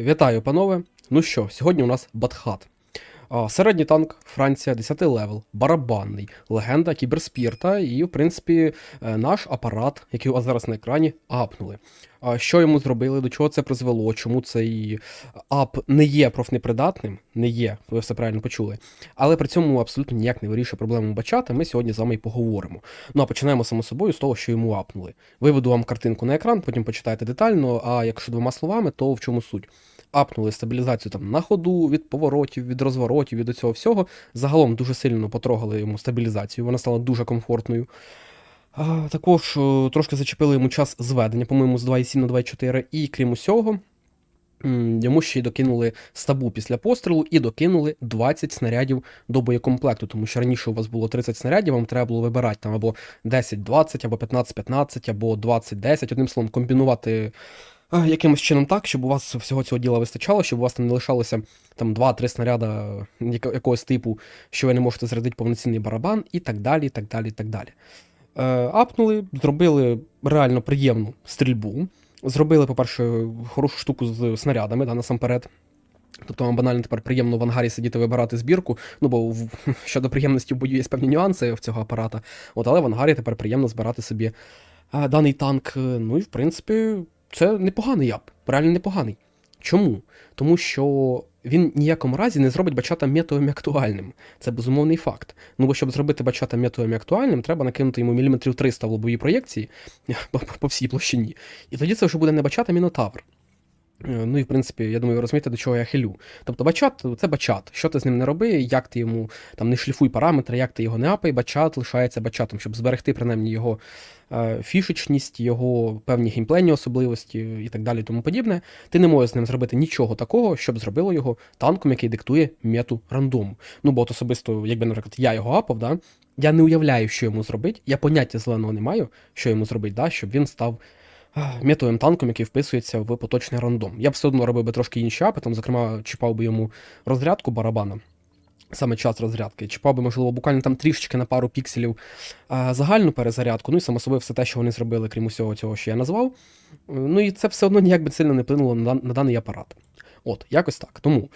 Вітаю, панове. Ну що, сьогодні у нас Батхат. Середній танк, Франція, 10 левел, барабанний, легенда кіберспірта, і, в принципі, е, наш апарат, який у вас зараз на екрані, апнули. Що йому зробили, до чого це призвело, чому цей ап не є профнепридатним, не є, ви все правильно почули. Але при цьому абсолютно ніяк не вирішує проблему бачата, ми сьогодні з вами і поговоримо. Ну а починаємо само собою з того, що йому апнули. Виведу вам картинку на екран, потім почитайте детально, а якщо двома словами, то в чому суть? Апнули стабілізацію там на ходу від поворотів, від розворотів, від цього всього. Загалом дуже сильно потрогали йому стабілізацію, вона стала дуже комфортною. А, Також трошки зачепили йому час зведення, по-моєму, з 2,7 на 2,4. І крім усього, йому ще й докинули стабу після пострілу і докинули 20 снарядів до боєкомплекту, тому що раніше у вас було 30 снарядів, вам треба було вибирати там або 10-20, або 15-15, або 20-10. Одним словом, комбінувати якимось чином так, щоб у вас всього цього діла вистачало, щоб у вас там не лишалося там 2-3 снаряда якогось типу, що ви не можете зарядити повноцінний барабан, і так далі, так далі, так далі. Е, апнули, зробили реально приємну стрільбу. Зробили, по-перше, хорошу штуку з снарядами, да, насамперед. Тобто вам банально тепер приємно в ангарі сидіти вибирати збірку. Ну бо в, щодо приємності в бою є певні нюанси в цього апарата. От, але в ангарі тепер приємно збирати собі а, даний танк. Ну і в принципі, це непоганий яб, реально непоганий. Чому? Тому що він ніякому разі не зробить бачата метовим актуальним. Це безумовний факт. Ну бо щоб зробити бачата метовим актуальним, треба накинути йому міліметрів 300 в лобовій проєкції по, всій площині. І тоді це вже буде не бачата, мінотавр. Е, Ну і в принципі, я думаю, ви розумієте, до чого я хилю. Тобто бачат це бачат. Що ти з ним не роби, як ти йому там не шліфуй параметри, як ти його не апай, бачат лишається бачатом, щоб зберегти принаймні його е, фішечність, його певні геймплейні особливості і так далі, тому подібне. Ти не можеш з ним зробити нічого такого, щоб зробило його танком, який диктує мету рандому. Ну бо от особисто, якби, наприклад, я його апав, да, я не уявляю, що йому зробити. Я поняття зеленого не маю, що йому зробити, да, щоб він став метовим танком, який вписується в поточний рандом. Я б все одно робив би трошки інші апи, там, зокрема, чіпав би йому розрядку барабана. Саме час розрядки, чіпав би, можливо, буквально там трішечки на пару пікселів а, загальну перезарядку, ну і само собою все те, що вони зробили, крім усього цього, що я назвав. Ну і це все одно ніяк би сильно не вплинуло на, на даний апарат. От, якось так. Тому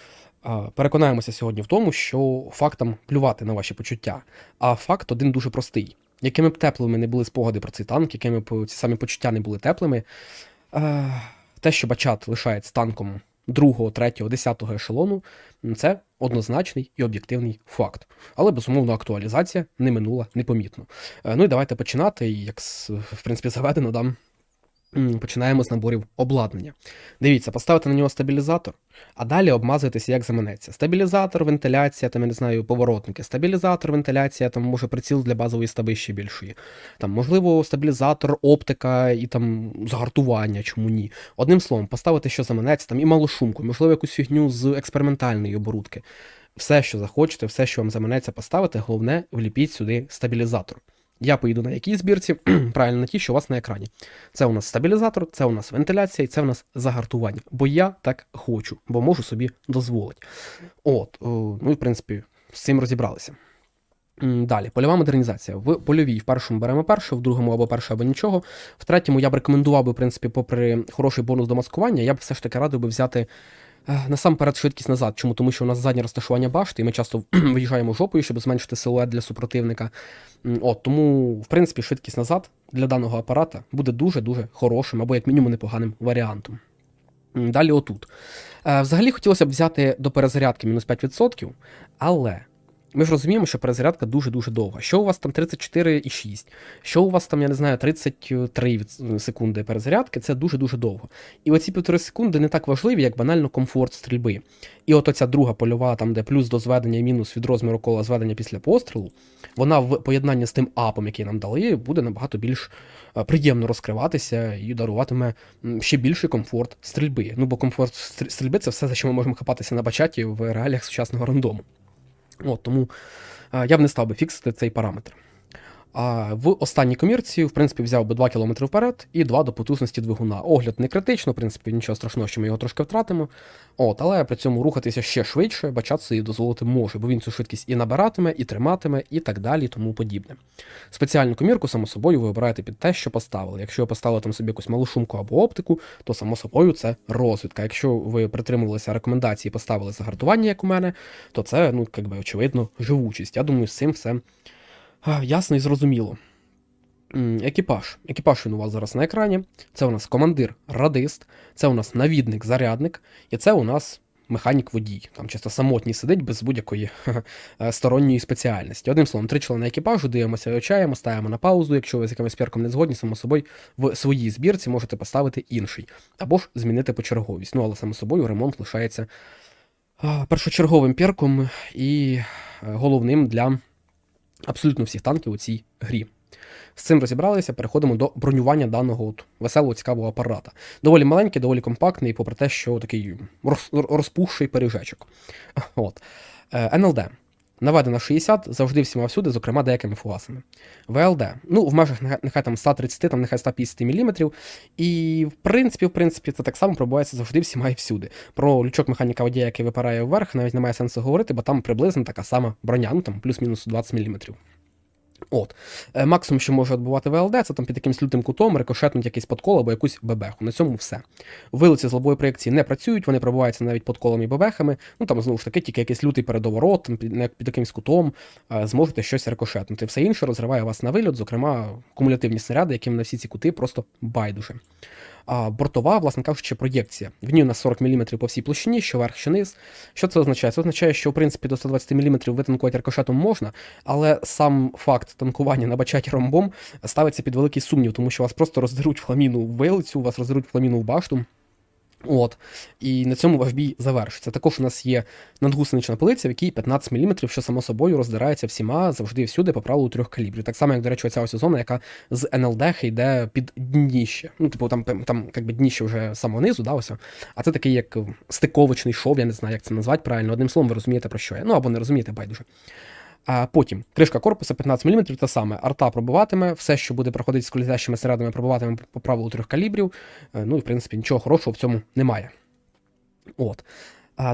переконаємося сьогодні в тому, що фактам плювати на ваші почуття. А факт один дуже простий. Якими б теплими не були спогади про цей танк, якими б ці самі почуття не були теплими, е, те, що Бачат лишається танком другого, третього, десятого ешелону, це однозначний і об'єктивний факт. Але, безумовно, актуалізація не минула непомітно. Е, Ну і давайте починати, і як в принципі заведено, дам. Починаємо з наборів обладнання. Дивіться, поставити на нього стабілізатор, а далі обмазуєтеся, як заманеться. Стабілізатор, вентиляція, там, я не знаю, поворотники. Стабілізатор, вентиляція, там може приціл для базової стаби ще більшої. Там, можливо, стабілізатор, оптика і там загартування, чому ні. Одним словом, поставити, що заманеться, там і малошумку, можливо, якусь фігню з експериментальної оборудки. Все, що захочете, все, що вам заманеться поставити, головне, вліпіть сюди стабілізатор. Я поїду на якій збірці, правильно на тій, що у вас на екрані. Це у нас стабілізатор, це у нас вентиляція і це у нас загартування. Бо я так хочу, бо можу собі дозволити. От, ну і в принципі, з цим розібралися. Далі, польова модернізація. В польовій в першому беремо першу, в другому або перше, або нічого. В третьому я б рекомендував би, в принципі, попри хороший бонус до маскування, я б все ж таки радив би взяти е, насамперед швидкість назад. Чому? Тому що у нас заднє розташування башти, і ми часто виїжджаємо жопою, щоб зменшити силует для супротивника. От, тому, в принципі, швидкість назад для даного апарата буде дуже-дуже хорошим або, як мінімум, непоганим варіантом. Далі отут. Е, Взагалі хотілося б взяти до перезарядки мінус 5%, але ми ж розуміємо, що перезарядка дуже-дуже довга. Що у вас там 34,6, що у вас там, я не знаю, 33 секунди перезарядки, це дуже-дуже довго. І оці півтори секунди не так важливі, як банально комфорт стрільби. І от оця друга польова, там, де плюс до зведення і мінус від розміру кола зведення після пострілу, вона в поєднанні з тим апом, який нам дали, буде набагато більш е, приємно розкриватися і даруватиме ще більший комфорт стрільби. Ну бо комфорт стрільби це все, за що ми можемо хапатися на бачаті в реаліях сучасного рандому. От, тому е, я б не став би фіксити цей параметр. А в останній комірці, в принципі, взяв би 2 км вперед і 2 до потужності двигуна. Огляд не критично, в принципі, нічого страшного, що ми його трошки втратимо. От, але при цьому рухатися ще швидше, бачат собі дозволити може, бо він цю швидкість і набиратиме, і триматиме, і так далі, тому подібне. Спеціальну комірку, само собою, ви обираєте під те, що поставили. Якщо ви поставили там собі якусь малу шумку або оптику, то само собою це розвідка. Якщо ви притримувалися рекомендації поставили загартування, як у мене, то це, ну, як би, очевидно, живучість. Я думаю, з цим все ясно і зрозуміло. Екіпаж. Екіпаж він у вас зараз на екрані. Це у нас командир радист, це у нас навідник, зарядник, і це у нас механік водій. Там чисто самотній сидить без будь-якої е, сторонньої спеціальності. Одним словом, три члени екіпажу, дивимося, вивчаємо, ставимо на паузу. Якщо ви з якимось перком не згодні, само собою в своїй збірці можете поставити інший, або ж змінити почерговість. Ну, але само собою ремонт лишається першочерговим перком і е, головним для абсолютно всіх танків у цій грі. З цим розібралися, переходимо до бронювання даного от веселого цікавого апарата. Доволі маленький, доволі компактний, попри те, що такий роз, розпухший пиріжечок. От. Е, НЛД. Наведено 60, завжди всіма всюди, зокрема деякими фугасами. ВЛД. Ну, в межах нехай там 130, там нехай 150 мм. І в принципі, в принципі, це так само пробувається завжди всіма і всюди. Про лючок механіка водія, який випирає вверх, навіть немає сенсу говорити, бо там приблизно така сама броня, ну там плюс-мінус 20 мм. От. Е, Максимум, що може відбувати ВЛД, це там під якимсь лютим кутом рикошетнуть якийсь подкол або якусь бебеху. На цьому все. Вилиці з лобової проєкції не працюють, вони пробуваються навіть подколами і бебехами. Ну там знову ж таки, тільки якийсь лютий передоворот, там, під, під якимсь кутом е, зможете щось рикошетнути. Все інше розриває вас на вильот, зокрема кумулятивні снаряди, яким на всі ці кути просто байдуже. Бортова, власне кажучи, проєкція. В ній у нас 40 мм по всій площині, що верх, що низ. Що це означає? Це означає, що в принципі до 120 мм витанкувати рикошетом можна, але сам факт танкування на бачаті ромбом ставиться під великий сумнів, тому що вас просто роздеруть в хламіну в вилицю, вас роздеруть в хламіну в башту. От. І на цьому ваш бій завершиться. Також у нас є надгусенична полиця, в якій 15 мм, що само собою роздирається всіма завжди і всюди по правилу трьох калібрів. Так само, як, до речі, оця ось зона, яка з НЛД йде під дніще. Ну, типу, там, там якби дніще вже самого низу, да, ось. А це такий як стиковочний шов, я не знаю, як це назвати правильно. Одним словом, ви розумієте про що я. Ну або не розумієте, байдуже. Потім кришка корпуса 15 мм, те саме. Арта пробиватиме, все, що буде проходити з скользящими снарядами, пробиватиме по правилу трьох калібрів. Е, Ну і в принципі нічого хорошого в цьому немає. От.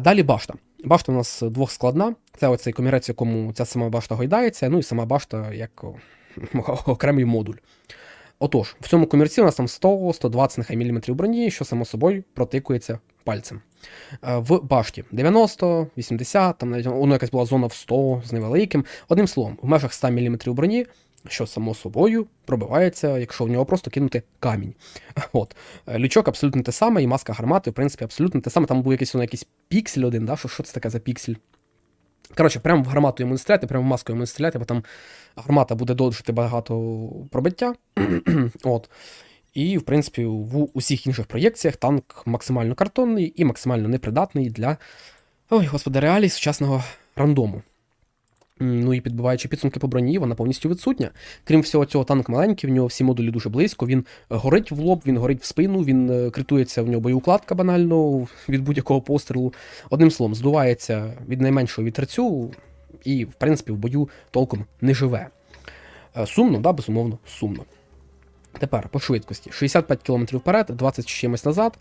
Далі башта. Башта у нас двохскладна. Це оцей комірець, якому ця сама башта гойдається, ну і сама башта як окремий модуль. Отож, в цьому комірці у нас там 100-120 нехай міліметрів броні, що само собою протикується пальцем. Е, В башті 90, 80, там навіть воно якась була зона в 100 з невеликим. Одним словом, в межах 100 мм броні, що само собою пробивається, якщо в нього просто кинути камінь. От. Е, Лючок абсолютно те саме, і маска гармати, в принципі, абсолютно те саме. Там був якийсь, воно, якийсь піксель один, да? що, що це таке за піксель? Коротше, прямо в гармату йому не стріляти, прямо в маску йому не стріляти, бо там гармата буде додержати багато пробиття. От. І, в принципі, в усіх інших проєкціях танк максимально картонний і максимально непридатний для ой, господи, реалій сучасного рандому. Ну і підбиваючи підсумки по броні, вона повністю відсутня. Крім всього цього, танк маленький, в нього всі модулі дуже близько. Він е, горить в лоб, він горить в спину, він е, критується в нього боєукладка банально від будь-якого пострілу. Одним словом, здувається від найменшого вітерцю і, в принципі, в бою толком не живе. Е, Сумно, да, безумовно, сумно. Тепер по швидкості: 65 км вперед, 20 з чимось назад.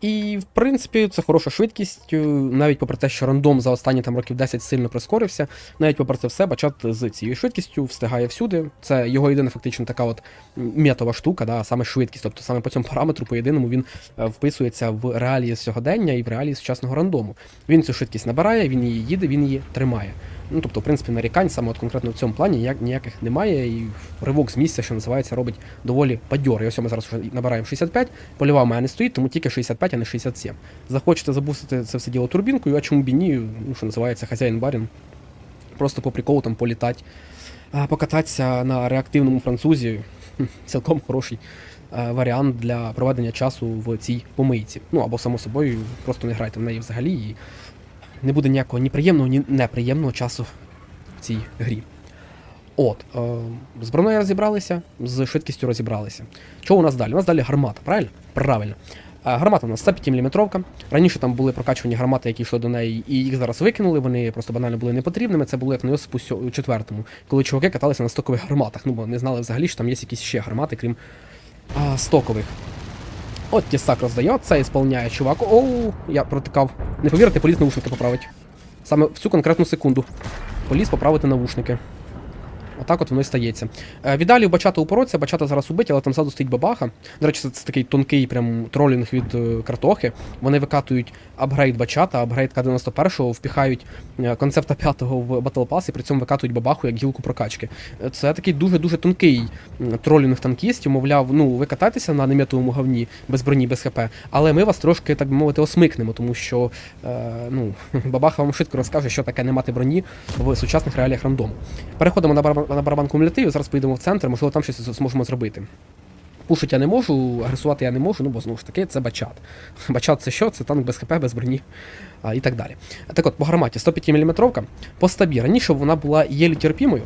І, в принципі, це хороша швидкість, е, навіть попри те, що рандом за останні там років 10 сильно прискорився, навіть попри це все, бачат з цією швидкістю встигає всюди. Це його єдина фактично така от м, метова штука, да, саме швидкість. Тобто саме по цьому параметру, по єдиному, він е, вписується в реалії сьогодення і в реалії сучасного рандому. Він цю швидкість набирає, він її їде, він її тримає. Ну, тобто, в принципі, нарікань саме от конкретно в цьому плані ніяк, ніяких немає, і ривок з місця, що називається, робить доволі бадьор. І ось ми зараз вже набираємо 65, польова в мене не стоїть, тому тільки 65, а не 67. Захочете забустити це все діло турбінкою, а чому б і ні, ну, що називається хазяїн барін. Просто по приколу там політати, покататися на реактивному французі. Цілком хороший варіант для проведення часу в цій помийці. Ну або само собою, просто не грайте в неї взагалі і не буде ніякого ні приємного, ні неприємного часу в цій грі. От, е, броною розібралися, з швидкістю розібралися. Що у нас далі? У нас далі гармата, правильно? Правильно. А, гармата у нас 105 мм. Раніше там були прокачувані гармати, які йшли до неї, і їх зараз викинули. Вони просто банально були непотрібними. Це було як на Йосипу четвертому, коли чуваки каталися на стокових гарматах. Ну бо не знали взагалі, що там є якісь ще гармати, крім а, стокових. От тісак роздається, ісполняє чувак. Оу, я протикав. Не повірите, поліз наушники поправить. Саме в цю конкретну секунду. Поліз поправити навушники. Отак от воно і стається. Е, Віддалі Бачата упороться, Бачата зараз убить, але там ззаду стоїть бабаха. До речі, це, такий тонкий прям тролінг від е, картохи. Вони викатують апгрейд Бачата, апгрейд К-91, впіхають е, концепта 5-го в Battle Pass і при цьому викатують бабаху як гілку прокачки. Це такий дуже-дуже тонкий тролінг танкістів, мовляв, ну ви катайтеся на неметовому говні без броні, без ХП, але ми вас трошки, так би мовити, осмикнемо, тому що е, ну, бабаха вам швидко розкаже, що таке не мати броні в сучасних реаліях рандому. Переходимо на на барабан кумулятивів, зараз поїдемо в центр, можливо, там щось зможемо зробити. Пушить я не можу, агресувати я не можу, ну бо знову ж таки це бачат. Бачат це що? Це танк без ХП, без броні а, і так далі. Так от, по гарматі 105 мм, по стабі. Раніше вона була єлі терпімою.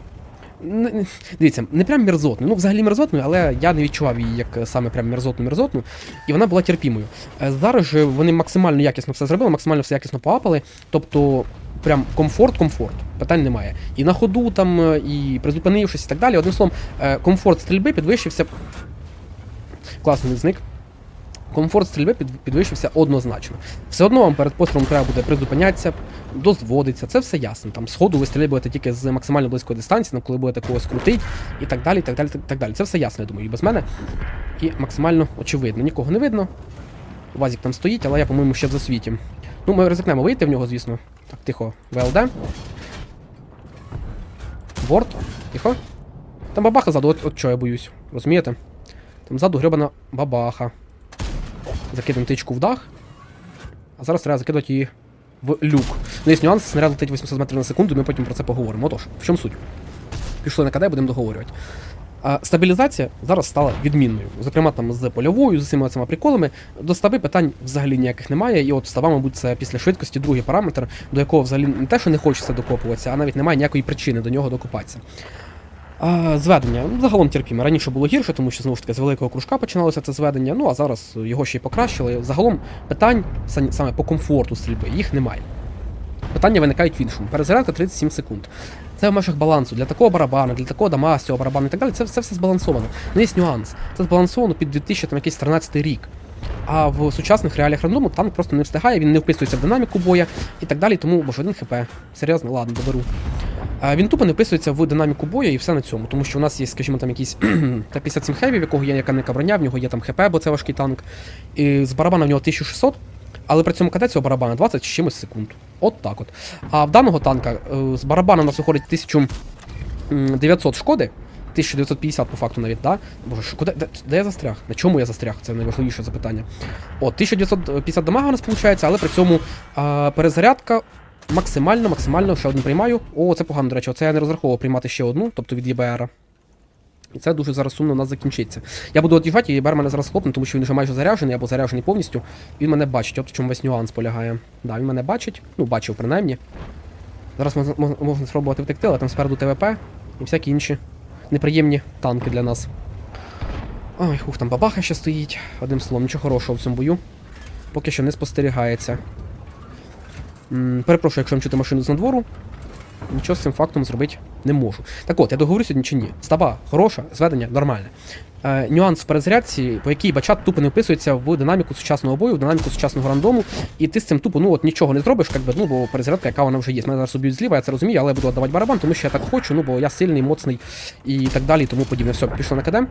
Н- н- Дивіться, не прям мерзотною, ну взагалі мерзотною, але я не відчував її як е, саме прям мерзотну-мерзотну, і вона була терпімою. Е, Зараз же вони максимально якісно все зробили, максимально все якісно поапали, тобто прям комфорт, комфорт, питань немає. І на ходу там, е, і призупинившись і так далі. Одним словом, е, комфорт стрільби підвищився. Класний зник. Комфорт стрільби підвищився однозначно. Все одно вам перед пострілом треба буде призупинятися, дозводиться, це все ясно. Там сходу ви стрілюєте тільки з максимально близької дистанції, ну, коли будете когось крутить, і так далі, і так далі, і так далі. Це все ясно, я думаю, і без мене. І максимально очевидно. Нікого не видно. Вазік там стоїть, але я, по-моєму, ще в засвіті. Ну, ми ризикнемо вийти в нього, звісно. Так, тихо, ВЛД. Борт. Тихо. Там бабаха ззаду, от, от чого я боюсь. Розумієте? Там ззаду гребана бабаха. Закидемо тичку в дах. А зараз треба закидати її в люк. Ну, є нюанс, снаряд летить 800 метрів на секунду, ми потім про це поговоримо. Отож, в чому суть? Пішли на КД, будемо договорювати. А, стабілізація зараз стала відмінною. Зокрема, там з польовою, з усіма цими приколами. До стаби питань взагалі ніяких немає. І от стаба, мабуть, це після швидкості другий параметр, до якого взагалі не те, що не хочеться докопуватися, а навіть немає ніякої причини до нього докопатися. А, зведення ну, загалом терпімо. Раніше було гірше, тому що знову ж таки з великого кружка починалося це зведення. Ну а зараз його ще й покращили. Загалом питань са- саме по комфорту стрільби їх немає. Питання виникають в іншому. Перезарядка 37 секунд. Це в межах балансу. Для такого барабану, для такого дома, з цього барабану і так далі. Це, це все збалансовано. Ну є нюанс. Це збалансовано під 2013 рік. А в сучасних реаліях рандому танк просто не встигає, він не вписується в динаміку боя і так далі, тому боже, один хп. Серйозно, ладно, доберу. Він тупо не вписується в динаміку бою і все на цьому, тому що у нас є, скажімо, там якийсь Т-57 Heavy, в якого є яка не броня, в нього є там ХП, бо це важкий танк. І з барабана в нього 1600, але при цьому КД цього барабана 20 з чимось секунд. От так от. А в даного танка е, з барабана у нас виходить 1900 шкоди. 1950 по факту навіть, да? Боже, що, куди, де, де я застряг? На чому я застряг? Це найважливіше запитання. От, 1950 дамага у нас виходить, але при цьому а, перезарядка максимально, максимально, ще одну приймаю. О, це погано, до речі, оце я не розраховував приймати ще одну, тобто від ЄБР. І це дуже зараз сумно у нас закінчиться. Я буду від'їжджати, і ЄБР мене зараз хлопне, тому що він вже майже заряджений або заряджений повністю. Він мене бачить, от в чому весь нюанс полягає. Да, він мене бачить, ну, бачив принаймні. Зараз можна, спробувати втекти, але там спереду ТВП і всякі інші неприємні танки для нас. Ой, хух, там бабаха ще стоїть. Одним словом, нічого хорошого в цьому бою. Поки що не спостерігається. М, перепрошую, якщо вам чути машину з надвору. Нічого з цим фактом зробити не можу. Так от, я договорю сьогодні чи ні. Стаба хороша, зведення нормальне. Е, нюанс перезарядці, по якій бачат тупо не вписується в динаміку сучасного бою, в динаміку сучасного рандому, і ти з цим тупо ну от нічого не зробиш, як би, ну бо перезарядка, яка вона вже є. Мене зараз уб'ють зліва, я це розумію, але я буду віддавати барабан, тому що я так хочу, ну бо я сильний, моцний і так далі, і тому подібне. Все, пішло на КД.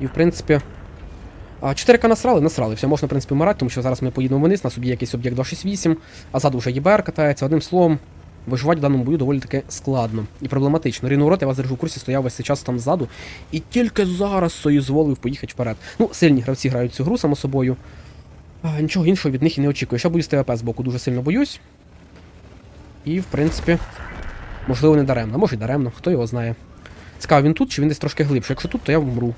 І в принципі. 4К насрали, насрали. Все, можна, в принципі, вмирати, тому що зараз ми поїдемо вниз, нас уб'є якийсь об'єкт 268, а ззаду вже ЄБР катається. Одним словом, виживати в даному бою доволі таки складно і проблематично. Ріно Рот, я вас держу в курсі, стояв весь цей час там ззаду, і тільки зараз союзволив поїхати вперед. Ну, сильні гравці грають цю гру, само собою. А, нічого іншого від них і не очікую. Ще боюсь ТВП з боку, дуже сильно боюсь. І, в принципі, можливо, не даремно. Може й даремно, хто його знає. Цікаво, він тут чи він десь трошки глибше. Якщо тут, то я вмру.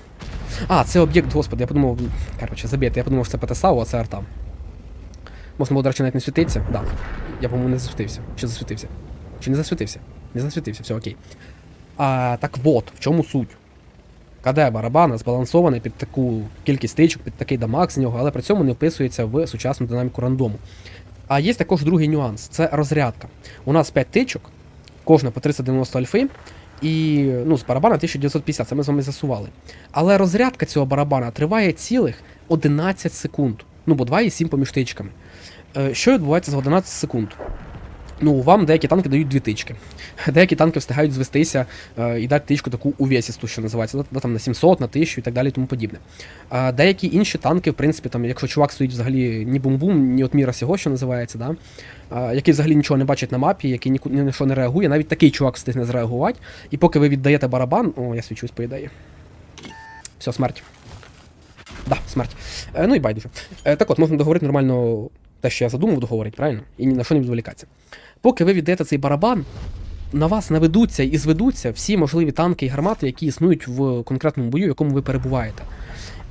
А, це об'єкт, господи, я подумав. Коротше, забійте, я подумав, що це ПТСАУ, а це арта. Можна було, до речі, навіть не світитися. Да. Я, по-моєму, не засвітився. Чи засвітився? Чи не засвітився? Не засвітився, все окей. А, так от, в чому суть? КД барабана збалансований під таку кількість тичок, під такий дамаг з нього, але при цьому не вписується в сучасну динаміку рандому. А є також другий нюанс це розрядка. У нас 5 тичок, кожна по 390 альфи, і ну, з барабана 1950, це ми з вами засували. Але розрядка цього барабана триває цілих 11 секунд. Ну, бо 2,7 поміж тичками. Е, Що відбувається за 11 секунд? Ну, вам деякі танки дають дві тички. Деякі танки встигають звестися е, і дати тичку таку увесісту, що називається, да, там на 700, на 1000 і так далі і тому подібне. А деякі інші танки, в принципі, там, якщо чувак стоїть взагалі ні бум-бум, ні от міра сього, що називається, да, а, який взагалі нічого не бачить на мапі, який ні, ні на що не реагує, навіть такий чувак встигне зреагувати, і поки ви віддаєте барабан, о, я свічусь по ідеї. Все, смерть. Да, смерть. Е, ну і байдуже. Е, так от, можна договорити нормально те, що я задумав, договорити, правильно? І ні на що не відволікатися. Поки ви віддаєте цей барабан, на вас наведуться і зведуться всі можливі танки і гармати, які існують в конкретному бою, в якому ви перебуваєте.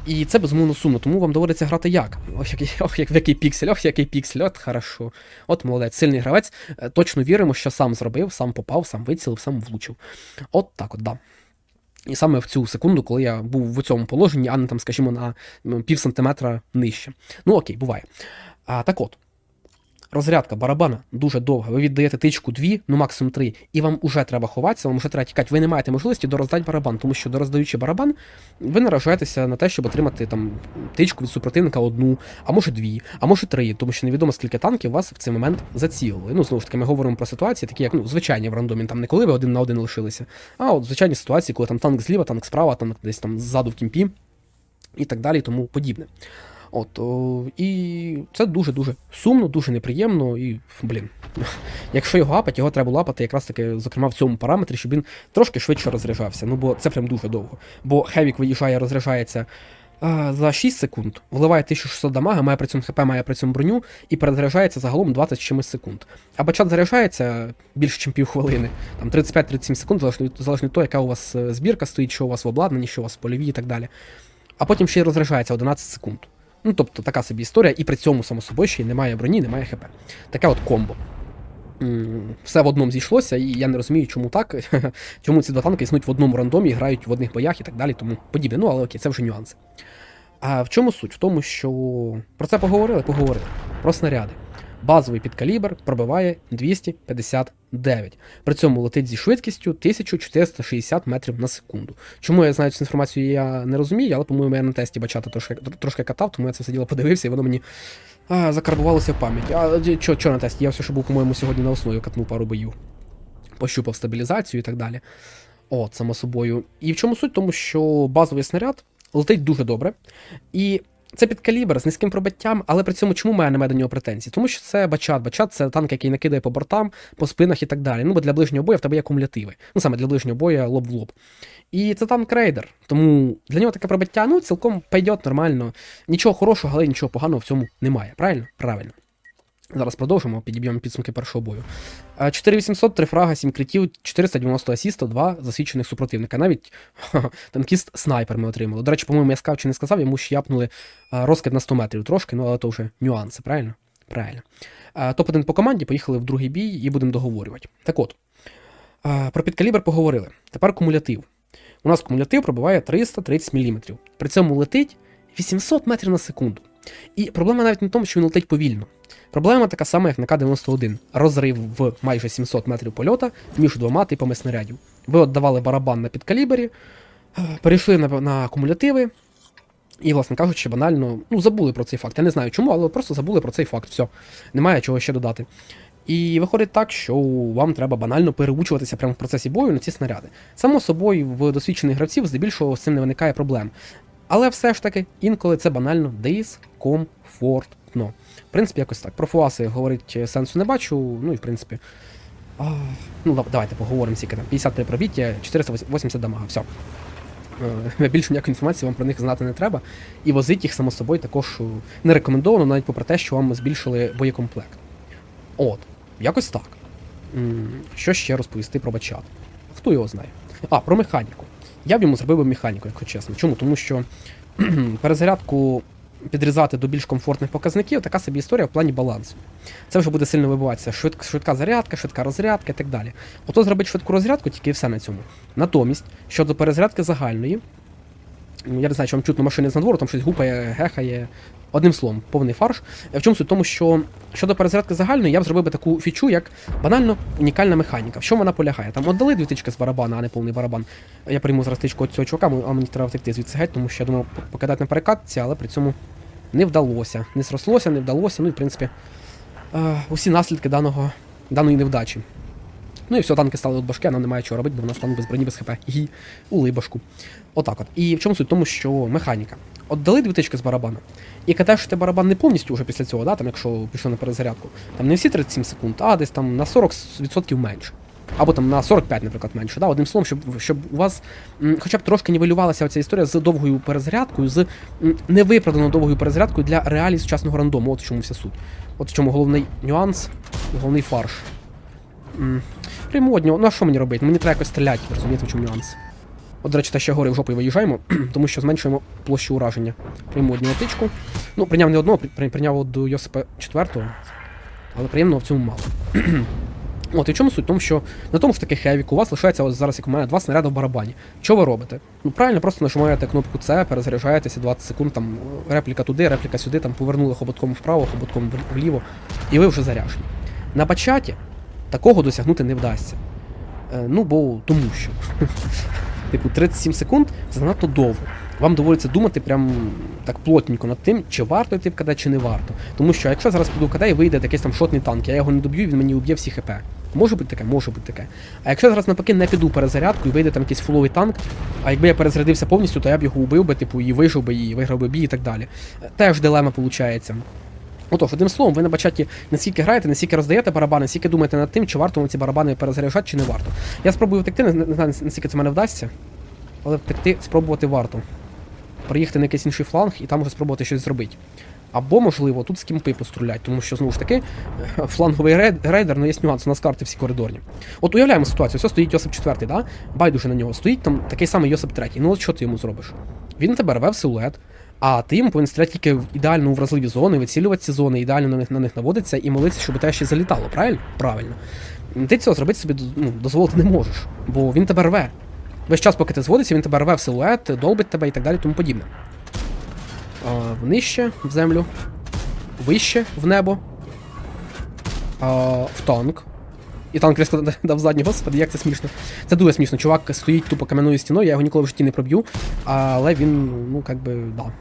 І це безумовно сумно, тому вам доводиться грати як? Ох, який, ох, як, який піксель, ох, який піксель, от хорошо. От молодець, сильний гравець. Е, Точно віримо, що сам зробив, сам попав, сам вицілив, сам влучив. От так от, да. І саме в цю секунду, коли я був в цьому положенні, а не там, скажімо, на пів сантиметра нижче. Ну окей, буває. А, так от. Розрядка барабана дуже довга. Ви віддаєте тичку 2, ну максимум 3, і вам уже треба ховатися, вам вже треба тікати. Ви не маєте можливості дороздати барабан, тому що дороздаючи барабан, ви наражаєтеся на те, щоб отримати там тичку від супротивника одну, а може дві, а може три, тому що невідомо скільки танків вас в цей момент зацілили. Ну, знову ж таки, ми говоримо про ситуації, такі як ну, звичайні в рандомі, там не коли ви один на один лишилися, а от звичайні ситуації, коли там танк зліва, танк справа, танк десь там ззаду в кімпі і так далі, тому подібне. От, о, і це дуже-дуже сумно, дуже неприємно, і, блін, якщо його лапати, його треба лапати якраз таки, зокрема, в цьому параметрі, щоб він трошки швидше розряджався. Ну, бо це прям дуже довго. Бо Хевік виїжджає, розряджається за 6 секунд, вливає 1600 дамага, має при цьому ХП, має при цьому броню, і перезаряджається загалом 20 чимось секунд. А бачат заряджається більше, ніж півхвилини, там 35-37 секунд, залежно від того, яка у вас е, збірка стоїть, що у вас в обладнанні, що у вас в польові і так далі. А потім ще й розряджається 11 секунд. Ну, тобто така собі історія, і при цьому, само собою, ще й немає броні, немає ХП. Таке от комбо. Все в одному зійшлося, і я не розумію, чому так. чому ці два танки існують в одному рандомі, грають в одних боях і так далі, тому подібне. Ну, але окей, це вже нюанси. А в чому суть? В тому, що про це поговорили, поговорили. Про снаряди. Базовий підкалібр пробиває 259. При цьому летить зі швидкістю 1460 метрів на секунду. Чому я знаю цю інформацію, я не розумію, але, по-моєму, я на тесті бачата трошки, трошки катав, тому я це все діло подивився, і воно мені а, закарбувалося в пам'ять. А що на тесті? Я все, що був, по-моєму, сьогодні на основі катнув пару боїв. Пощупав стабілізацію і так далі. От, само собою. І в чому суть? Тому що базовий снаряд летить дуже добре. І це підкалібр з низьким пробиттям, але при цьому чому мене немає до нього претензій? Тому що це бачат. Бачат це танк, який накидає по бортам, по спинах і так далі. Ну, бо для ближнього бою в тебе є кумулятиви. Ну, саме для ближнього бою лоб в лоб. І це танк рейдер. Тому для нього таке пробиття, ну, цілком пойдет нормально. Нічого хорошого, але нічого поганого в цьому немає. Правильно? Правильно. Зараз продовжимо, підіб'ємо підсумки першого бою. Е, 4800, 3 фрага, 7 критів, 490 асіста, 2 засвідчених супротивника. Навіть танкіст снайпер ми отримали. До речі, по-моєму, я сказав чи не сказав, йому ще япнули е, розкид на 100 метрів трошки, ну але то вже нюанси, правильно? Правильно. Е, Топ-1 по команді, поїхали в другий бій і будемо договорювати. Так от, е, про підкалібр поговорили. Тепер кумулятив. У нас кумулятив пробиває 330 мм. При цьому летить 800 метрів на секунду. І проблема навіть не в тому, що він летить повільно. Проблема така сама, як на К-91. Розрив в майже 700 метрів польота між двома типами снарядів. Ви отдавали барабан на підкалібері, е, перейшли на, на кумулятиви, і, власне кажучи, банально ну, забули про цей факт. Я не знаю чому, але просто забули про цей факт. Все, немає чого ще додати. І виходить так, що вам треба банально переучуватися прямо в процесі бою на ці снаряди. Само собою, в досвідчених гравців здебільшого з цим не виникає проблем. Але все ж таки, інколи це банально дискомфортно. В принципі, якось так. Про фуаси говорить сенсу не бачу, ну і в принципі. А, ну, давайте поговоримо скільки там. 53 пробіття, 480 дамага, все. Е, Більше ніякої інформації вам про них знати не треба. І возить їх, само собою, також е, не рекомендовано, навіть попри те, що вам збільшили боєкомплект. От, якось так. Що ще розповісти про бачат? Хто його знає? А, про механіку. Я б йому зробив би механіку, якщо чесно. Чому? Тому що перезарядку підрізати до більш комфортних показників така собі історія в плані балансу. Це вже буде сильно вибиватися. Швид, швидка зарядка, швидка розрядка і так далі. Ото зробить швидку розрядку, тільки і все на цьому. Натомість, щодо перезарядки загальної, Я не знаю, чи вам чутно машини з надвору, там щось гупає, гехає. Одним словом, повний фарш. Е, В чому суть? Тому що щодо перезарядки загальної, я б зробив би таку фічу, як банально унікальна механіка. В чому вона полягає? Там отдали дві тички з барабана, а не повний барабан. Я прийму зараз тичку цього чувака, а мені треба втекти звідси геть, тому що я думав покидати на перекатці, але при цьому не вдалося. Не зрослося, не вдалося. Ну і в принципі е, усі наслідки даного, даної невдачі. Ну і все, танки стали від башки, а нам немає чого робити, бо в нас танк без броні, без хп. І ули башку. Отак от. І в чому суть? Тому що механіка. От дали дві тички з барабана. І катаєш ти барабан не повністю вже після цього, да, там, якщо пішли на перезарядку. Там не всі 37 секунд, а десь там на 40% менше. Або там на 45, наприклад, менше. Да? Одним словом, щоб, щоб у вас м, хоча б трошки нівелювалася ця історія з довгою перезарядкою, з м, невиправданою довгою перезарядкою для реалій сучасного рандому. От в чому вся суть. От в чому головний нюанс, головний фарш. М, Прийму однього. Ну а що мені робити? Мені треба якось стріляти, розумієте, в чому нюанс. От, до речі, те ще гори в жопу виїжджаємо, тому що зменшуємо площу ураження. Прийму одну тичку. Ну, прийняв не одного, при- прийняв до Йосипа IV, але приємного в цьому мало. От, і в чому суть? В Тому що на тому ж таки хевіку у вас лишається ось зараз, як у мене, два снаряди в барабані. Що ви робите? Ну правильно, просто нажимаєте кнопку С, перезаряджаєтеся 20 секунд, там репліка туди, репліка сюди, там повернули хоботком вправо, хоботком вліво, і ви вже заряжені. На бачаті такого досягнути не вдасться. Е, ну, бо тому що. Типу, 37 секунд занадто довго. Вам доводиться думати прям так плотненько над тим, чи варто йти в КД, чи не варто. Тому що якщо зараз піду в КД і вийде якийсь там шотний танк, я його не доб'ю, він мені уб'є всі ХП. Може бути таке, може бути таке. А якщо зараз навпаки не піду перезарядку і вийде там якийсь фуловий танк, а якби я перезарядився повністю, то я б його убив би, типу, і вижив би, і виграв би бій і так далі. Е, Теж дилема виходить. Отож, одним словом, ви на бачаті наскільки граєте, наскільки роздаєте барабани, наскільки думаєте над тим, чи варто вам ці барабани перезаряджати, чи не варто. Я спробую втекти, не, знаю, наскільки це мене вдасться, але втекти спробувати варто. Приїхати на якийсь інший фланг і там вже спробувати щось зробити. Або, можливо, тут з кімпи пострілять, тому що, знову ж таки, фланговий рейдер, ну є нюанс, у нас карти всі коридорні. От уявляємо ситуацію, ось стоїть Йосип 4, да? байдуже на нього, стоїть там такий самий Йосип 3. Ну от що ти йому зробиш? Він тебе рве в силует, а ти йому повинен стріляти тільки в ідеально у вразливі зони, вицілювати ці зони, ідеально на них, на них наводиться і молитися, щоб те ще залітало, правильно? Правильно. Ти цього зробити собі ну, дозволити не можеш, бо він тебе рве. Весь час, поки ти зводишся, він тебе рве в силует, долбить тебе і так далі, тому подібне. А, Нижче в землю, вище в небо, а, в танк. І танк різко дав задній, господи, як це смішно. Це дуже смішно. Чувак стоїть тупо кам'яною стіною, я його ніколи в житті не проб'ю, але він, ну, як да.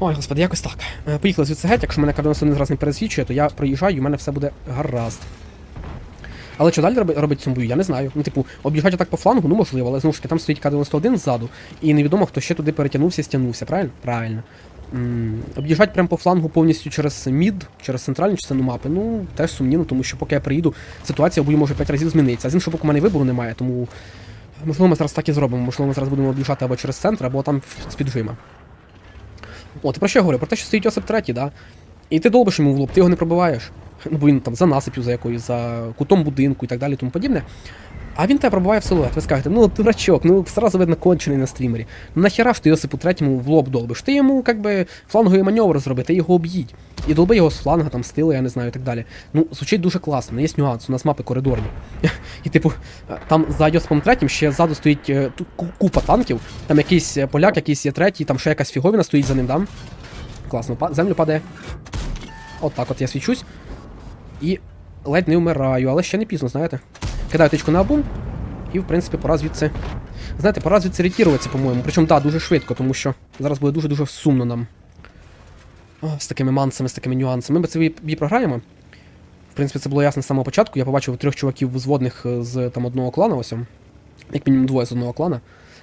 Ой, господи, якось так. Е, Поїхали звідси геть, якщо мене кардинал один раз не пересвідчує, то я проїжджаю і в мене все буде гаразд. Але що далі робить бою, я не знаю. Ну, типу, об'їжджати так по флангу, ну можливо, але знову ж таки там стоїть К-91 ззаду, і невідомо, хто ще туди перетягнувся, стягнувся, правильно? Правильно. Об'їжджати прямо по флангу повністю через мід, через центральну частину мапи, ну теж сумнівно, тому що поки я приїду, ситуація в бою може 5 разів змінитися. А з іншого боку, у мене вибору немає, тому можливо ми зараз так і зробимо. Можливо, ми зараз будемо об'їжджати або через центр, або там з піджима. От, про що я говорю? Про те, що стоїть Осип третій, да? І ти долбиш йому в лоб, ти його не пробиваєш. Ну, бо він там за насип'ю, за якоюсь, за кутом будинку і так далі, тому подібне. А він тебе пробиває в силует. Ви скажете, ну дурачок, ну сразу видно кончений на стрімері. Ну нахіра ж ти Йосипу третьому в лоб долбиш? Ти йому як би фланговий маневр зроби, ти його об'їдь. І долби його з фланга, там стили, я не знаю, і так далі. Ну, звучить дуже класно, є нюанс, у нас мапи коридорні. І типу, там за Йосипом третім ще ззаду стоїть е, купа танків, там якийсь е, поляк, якийсь є третій, там ще якась фіговіна стоїть за ним, да? Класно, землю падає. От так от я свічусь. І ледь не вмираю, але ще не пізно, знаєте. Кидаю тичку на абум, і, в принципі, пора звідси. Знаєте, пора звідси ретіруватися, по-моєму. Причому, так, да, дуже швидко, тому що зараз буде дуже-дуже сумно нам. О, з такими мансами, з такими нюансами. Ми цей бій програємо. В принципі, це було ясно з самого початку. Я побачив трьох чуваків взводних е, з там одного клана, ось. Як мінімум двоє з одного клана.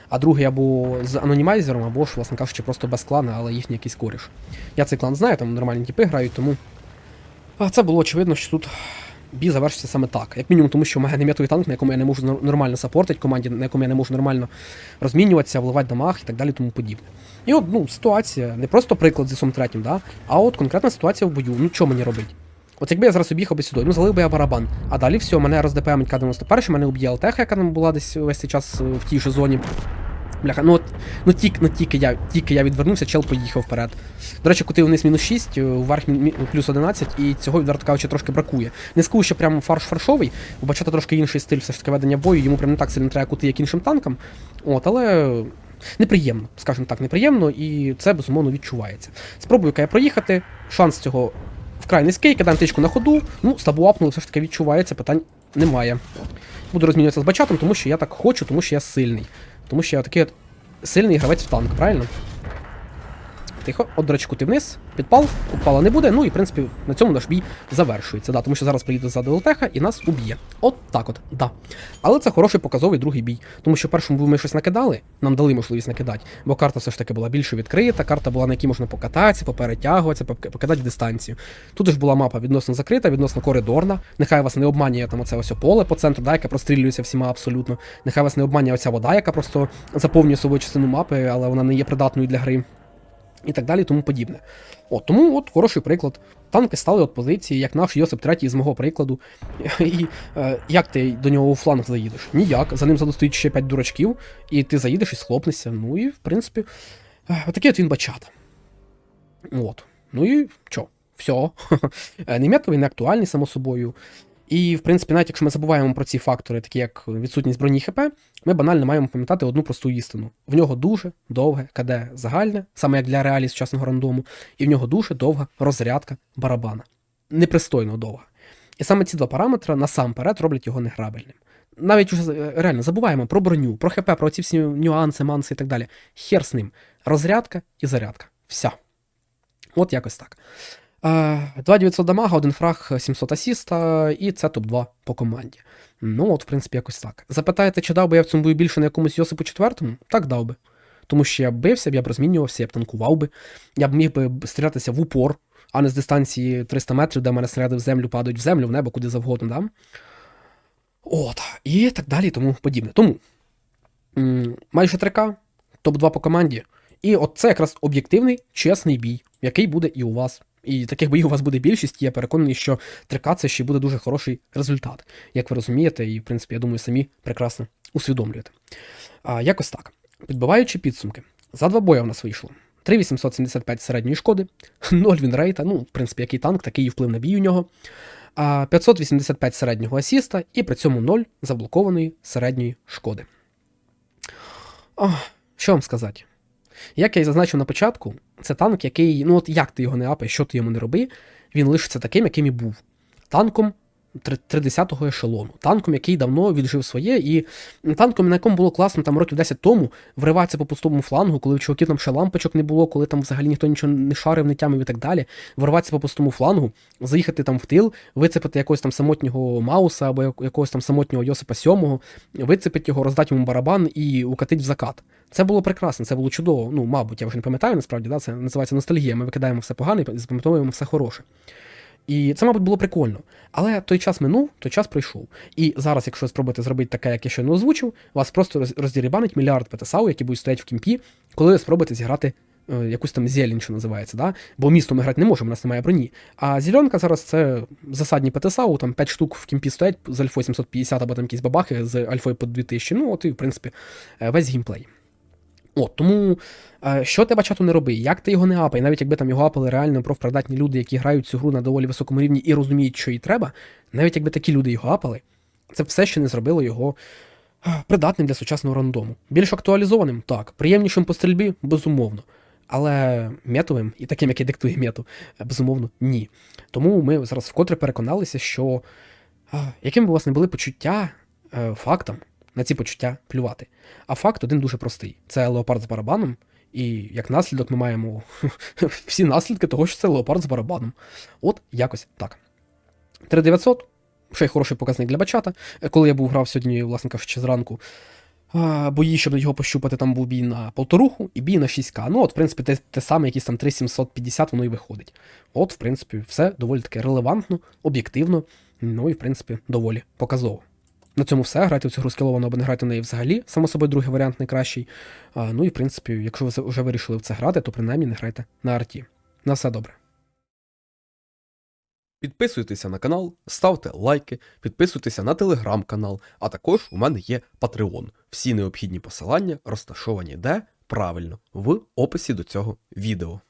А другий або з анонімайзером, або ж, власне кажучи, просто без клана, але їхній якийсь коріш. Я цей клан знаю, там нормальні тіпи грають, тому. Це було очевидно, що тут бій завершиться саме так. Як мінімум, тому що в мене немає той танк, на якому я не можу нормально саппортити команді, на якому я не можу нормально розмінюватися, вливати дамаг і так далі, тому подібне. І от, ну, ситуація, не просто приклад зі сум третім, да? а от конкретна ситуація в бою. Ну що мені робити? От якби я зараз об'їхав би сюди, ну залив би я барабан. А далі все, мене роздепемить К-91, мене уб'є ЛТХ, яка там була десь весь цей час е, в тій же зоні. Бляха, ну от, ну тільки, ну, тільки, я, тільки я відвернувся, чел поїхав вперед. До речі, кути вниз мінус 6, е, вверх плюс 11, і цього, відверто кажучи, трошки бракує. Не скажу, що прям фарш фаршовий, бо бачите трошки інший стиль все ж таки ведення бою, йому прям не так сильно треба кути, як іншим танкам. От, але неприємно, скажімо так, неприємно, і це безумовно відчувається. Спробую я проїхати, шанс цього вкрай низький, кидаємо тичку на ходу, ну, стабу апнули, все ж таки відчувається, питань немає. Буду розмінюватися з бачатом, тому що я так хочу, тому що я сильний. Тому що я такий от сильний гравець в танк, правильно? Тихо, речі, кути вниз, підпал, підпала не буде, ну і в принципі на цьому наш бій завершується, да, тому що зараз приїде ззаду ЛТХ і нас уб'є. От так от, да. Але це хороший показовий другий бій. Тому що першому ми щось накидали, нам дали можливість накидати, бо карта все ж таки була більше відкрита, карта була, на якій можна покататися, поперетягуватися, покидати дистанцію. Тут ж була мапа відносно закрита, відносно коридорна. Нехай вас не обманює там оце ось поле по центру, да, яке прострілюється всіма абсолютно. Нехай вас не обманює оця вода, яка просто заповнює собою частину мапи, але вона не є придатною для гри і так далі, тому подібне. От, тому от хороший приклад. Танки стали от позиції, як наш Йосип третій з мого прикладу. І е, як ти до нього у фланг заїдеш? Ніяк. За ним задостоїть ще 5 дурачків, і ти заїдеш і схлопнешся. Ну і, в принципі, е, отакий от він бачата. От. Ну і що? Все. Неметовий не актуальний, само собою. І, в принципі, навіть якщо ми забуваємо про ці фактори, такі як відсутність броні ХП, ми банально маємо пам'ятати одну просту істину. В нього дуже довге КД загальне, саме як для реалій сучасного рандому, і в нього дуже довга розрядка барабана. Непристойно довга. І саме ці два параметри насамперед роблять його неграбельним. Навіть уже е, реально забуваємо про броню, про ХП, про ці всі нюанси, манси і так далі. Хер з ним. Розрядка і зарядка. Вся. От якось так. Е, 2900 дамага, один фраг, 700 асіста, і це топ-2 по команді. Ну, от, в принципі, якось так. Запитаєте, чи дав би я в цьому бою більше на якомусь Йосипу четвертому? Так дав би. Тому що я б бився б, я б розмінювався, я б танкував би, я б міг би стрілятися в упор, а не з дистанції 300 метрів, де мене снаряди в землю падають в землю, в небо, куди завгодно, да? От, і так далі, тому подібне. Тому майже 3К, топ-2 по команді. І от це якраз об'єктивний, чесний бій, який буде і у вас. І таких боїв у вас буде більшість, і я переконаний, що 3К це ще буде дуже хороший результат, як ви розумієте, і в принципі, я думаю, самі прекрасно усвідомлюєте. А, якось так. Підбиваючи підсумки, за два бої в нас вийшло. 3875 середньої шкоди, 0 вінрейта, ну, в принципі, який танк, такий і вплив на бій у нього. А 585 середнього асіста і при цьому 0 заблокованої середньої шкоди. О, що вам сказати? Як я і зазначив на початку, це танк, який, ну от як ти його не апаєш, що ти йому не роби, він лишиться таким, яким і був. Танком 30-го ешелону, танком, який давно віджив своє, і танком, на якому було класно там років 10 тому вриватися по пустому флангу, коли в чуваків там ще лампочок не було, коли там взагалі ніхто нічого не шарив, не тямив і так далі. Вриватися по пустому флангу, заїхати там в тил, вицепити якогось там самотнього Мауса або якогось там самотнього Йосипа Сьомого, вицепити його, роздати йому барабан і укатить в закат. Це було прекрасно, це було чудово. Ну, мабуть, я вже не пам'ятаю, насправді, да? це називається ностальгія. Ми викидаємо все погане і запам'ятовуємо все хороше. І це, мабуть, було прикольно. Але той час минув, той час пройшов. І зараз, якщо спробуєте зробити таке, як я щойно озвучив, вас просто роздірібанить мільярд ПТСАУ, які будуть стоять в кімпі, коли ви спробуєте зіграти е, якусь там зелень, що називається. Да? Бо місто ми грати не можемо, у нас немає броні. А зеленка зараз це засадні ПТСАУ, там 5 штук в кімпі стоять з альфою 750 або там якісь бабахи з альфою по 2000. Ну, от і, в принципі, е, весь геймплей. От, тому е, що ти бачату не роби, як ти його не апай, навіть якби там його апали реально профпридатні люди, які грають цю гру на доволі високому рівні і розуміють, що їй треба, навіть якби такі люди його апали, це все ще не зробило його е, придатним для сучасного рандому. Більш актуалізованим, так, приємнішим по стрільбі, безумовно. Але метовим і таким, який диктує мету, е, безумовно, ні. Тому ми зараз вкотре переконалися, що яким би у вас не були почуття фактам, на ці почуття плювати. А факт один дуже простий: це леопард з барабаном, і як наслідок ми маємо всі наслідки того, що це леопард з барабаном. От якось так. 3900, ще й хороший показник для бачата. Коли я був грав сьогодні, власне кажучи, зранку. Бої, щоб його пощупати, там був бій на полторуху і бій на 6К. Ну, от, в принципі, те, те саме, якісь там 3750, воно і виходить. От, в принципі, все доволі таки релевантно, об'єктивно, ну і, в принципі, доволі показово. На цьому все. Грайте в цю гру скіловано або не грайте в неї взагалі. Само собою, другий варіант найкращий. А, ну і в принципі, якщо ви вже вирішили в це грати, то принаймні не грайте на арті. На все добре. Підписуйтеся на канал, ставте лайки, підписуйтеся на телеграм-канал, а також у мене є Patreon. Всі необхідні посилання розташовані де правильно в описі до цього відео.